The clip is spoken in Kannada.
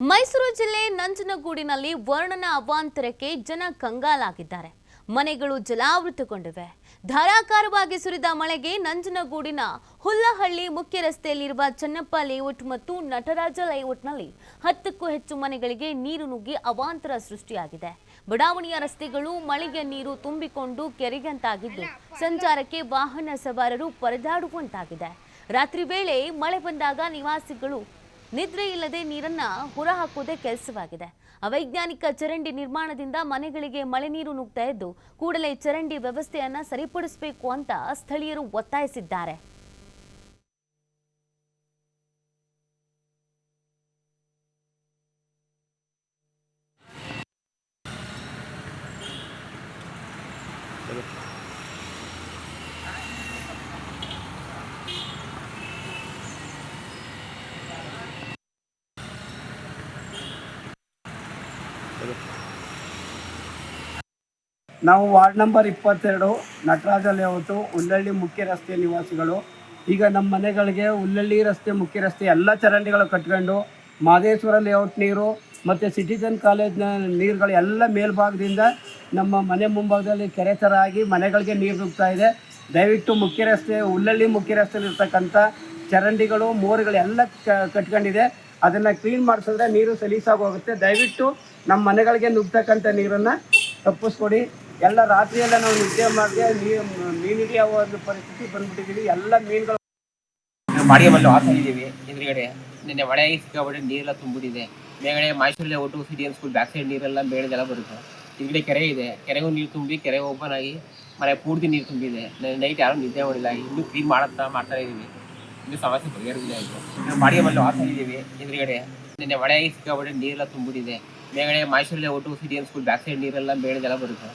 ಮೈಸೂರು ಜಿಲ್ಲೆ ನಂಜನಗೂಡಿನಲ್ಲಿ ವರ್ಣನ ಅವಾಂತರಕ್ಕೆ ಜನ ಕಂಗಾಲಾಗಿದ್ದಾರೆ. ಮನೆಗಳು ಜಲಾವೃತಗೊಂಡಿವೆ. ಧಾರಾಕಾರವಾಗಿ ಸುರಿದ ಮಳೆಗೆ ನಂಜನಗೂಡಿನ ಹುಲ್ಲಹಳ್ಳಿ ಮುಖ್ಯ ರಸ್ತೆಯಲ್ಲಿರುವ ಚನ್ನಪ್ಪ ಲೇಔಟ್ ಮತ್ತು ನಟರಾಜ ಲೇಔಟ್ನಲ್ಲಿ ಹತ್ತಕ್ಕೂ ಹೆಚ್ಚು ಮನೆಗಳಿಗೆ ನೀರು ನುಗ್ಗಿ ಅವಾಂತರ ಸೃಷ್ಟಿಯಾಗಿದೆ. ಬಡಾವಣೆಯ ರಸ್ತೆಗಳು ಮಳೆಗೆ ನೀರು ತುಂಬಿಕೊಂಡು ಕೆರೆಗಂತಾಗಿದ್ದು ಸಂಚಾರಕ್ಕೆ ವಾಹನ ಸವಾರರು ಪರದಾಡುವಂತಾಗಿದೆ. ರಾತ್ರಿ ವೇಳೆ ಮಳೆ ಬಂದಾಗ ನಿವಾಸಿಗಳು ನಿದ್ರೆ ಇಲ್ಲದೆ ನೀರನ್ನ ಹೊರಹಾಕುವುದೇ ಕೆಲಸವಾಗಿದೆ. ಅವೈಜ್ಞಾನಿಕ ಚರಂಡಿ ನಿರ್ಮಾಣದಿಂದ ಮನೆಗಳಿಗೆ ಮಳೆ ನೀರು ನುಗ್ತಾ ಇದ್ದು, ಕೂಡಲೇ ಚರಂಡಿ ವ್ಯವಸ್ಥೆಯನ್ನ ಸರಿಪಡಿಸಬೇಕು ಅಂತ ಸ್ಥಳೀಯರು ಒತ್ತಾಯಿಸಿದ್ದಾರೆ. ನಾವು ವಾರ್ಡ್ ನಂಬರ್ ಇಪ್ಪತ್ತೆರಡು ನಟರಾಜ ಲೇಔಟು ಉಳ್ಳಳ್ಳಿ ಮುಖ್ಯ ರಸ್ತೆ ನಿವಾಸಿಗಳು. ಈಗ ನಮ್ಮ ಮನೆಗಳಿಗೆ ಹುಲ್ಲಳ್ಳಿ ರಸ್ತೆ ಮುಖ್ಯ ರಸ್ತೆ ಎಲ್ಲ ಚರಂಡಿಗಳು ಕಟ್ಕೊಂಡು ಮಾದೇಶ್ವರ ಲೇಔಟ್ ನೀರು ಮತ್ತು ಸಿಟಿಜನ್ ಕಾಲೇಜ್ನ ನೀರುಗಳು ಎಲ್ಲ ಮೇಲ್ಭಾಗದಿಂದ ನಮ್ಮ ಮನೆ ಮುಂಭಾಗದಲ್ಲಿ ಕೆರೆ ಥರ ಆಗಿ ಮನೆಗಳಿಗೆ ನೀರು ನುಗ್ತಾ ಇದೆ. ದಯವಿಟ್ಟು ಮುಖ್ಯ ರಸ್ತೆ, ಹುಲ್ಲಳ್ಳಿ ಮುಖ್ಯ ರಸ್ತೆಯಲ್ಲಿ ಇರ್ತಕ್ಕಂಥ ಚರಂಡಿಗಳು, ಮೋರಿಗಳು ಎಲ್ಲ ಕಟ್ಕೊಂಡಿದೆ. ಅದನ್ನು ಕ್ಲೀನ್ ಮಾಡಿಸಿದ್ರೆ ನೀರು ಸಲೀಸಾಗಿ ಹೋಗುತ್ತೆ. ದಯವಿಟ್ಟು ನಮ್ಮ ಮನೆಗಳಿಗೆ ನುಗ್ತಕ್ಕಂಥ ನೀರನ್ನು ತಪ್ಪಿಸ್ಕೊಡಿ. ಎಲ್ಲ ರಾತ್ರಿ ಎಲ್ಲ ನಾವು ನಿದ್ದೆ ಮಾಡಿದೆ ನೀರು ಮೀನು ಹಿಡಿಯುವ ಒಂದು ಪರಿಸ್ಥಿತಿ ಬಂದ್ಬಿಟ್ಟಿದ್ದೀವಿ ಎಲ್ಲ ಮೀನುಗಳು ವಾಸ ಇದ್ದೀವಿ ಎದುರುಗಡೆ ನಿನ್ನೆ ಮಳೆಯಾಗಿ ಸಿಕ್ಕಾಬಿಟ್ಟು ನೀರೆಲ್ಲ ತುಂಬಿಟ್ಟಿದೆ. ಮೇಲ್ಗಡೆ ಮೈಸೂರಲ್ಲಿ ಒಟ್ಟು ಸಿಟಿಯನ್ ಸ್ಕೂಲ್ ಬ್ಯಾಕ್ ಸೈಡ್ ನೀರೆಲ್ಲ ಮೇಳದೆಲ್ಲ ಬರುತ್ತೆ. ಹಿಂದ್ಗಡೆ ಕೆರೆ ಇದೆ. ಕೆರೆಗೂ ನೀರು ತುಂಬಿ, ಕೆರೆ ಓಪನ್ ಆಗಿ ಮನೆ ಪೂರ್ತಿ ನೀರು ತುಂಬಿದೆ. ನೈಟ್ ಯಾರು ನಿದ್ದೆ ಮಾಡಿಲ್ಲ. ಇನ್ನೂ ಕ್ಲೀನ್ ಮಾಡುತ್ತಾ ಮಾಡ್ತಾ ಇದ್ದೀವಿ ಇನ್ನೂ ಸಮಸ್ಯೆ ಆಯಿತು ಮನೆ ವಾಸ ಇದ್ದೀವಿ ಎದುರುಗಡೆ ನಿನ್ನೆ ಮಳೆಯಾಗಿ ಸಿಕ್ಕಾಬಿಟ್ಟು ನೀರೆಲ್ಲ ತುಂಬಿಟ್ಟಿದೆ. ಮೇಲ್ಗಡೆ ಮೈಸೂರಲ್ಲಿ ಒಟ್ಟು ಸಿಟಿಯನ್ ಸ್ಕೂಲ್ ಬ್ಯಾಕ್ ಸೈಡ್ ನೀರೆಲ್ಲ ಮೇಳದೆಲ್ಲ ಬರುತ್ತೆ.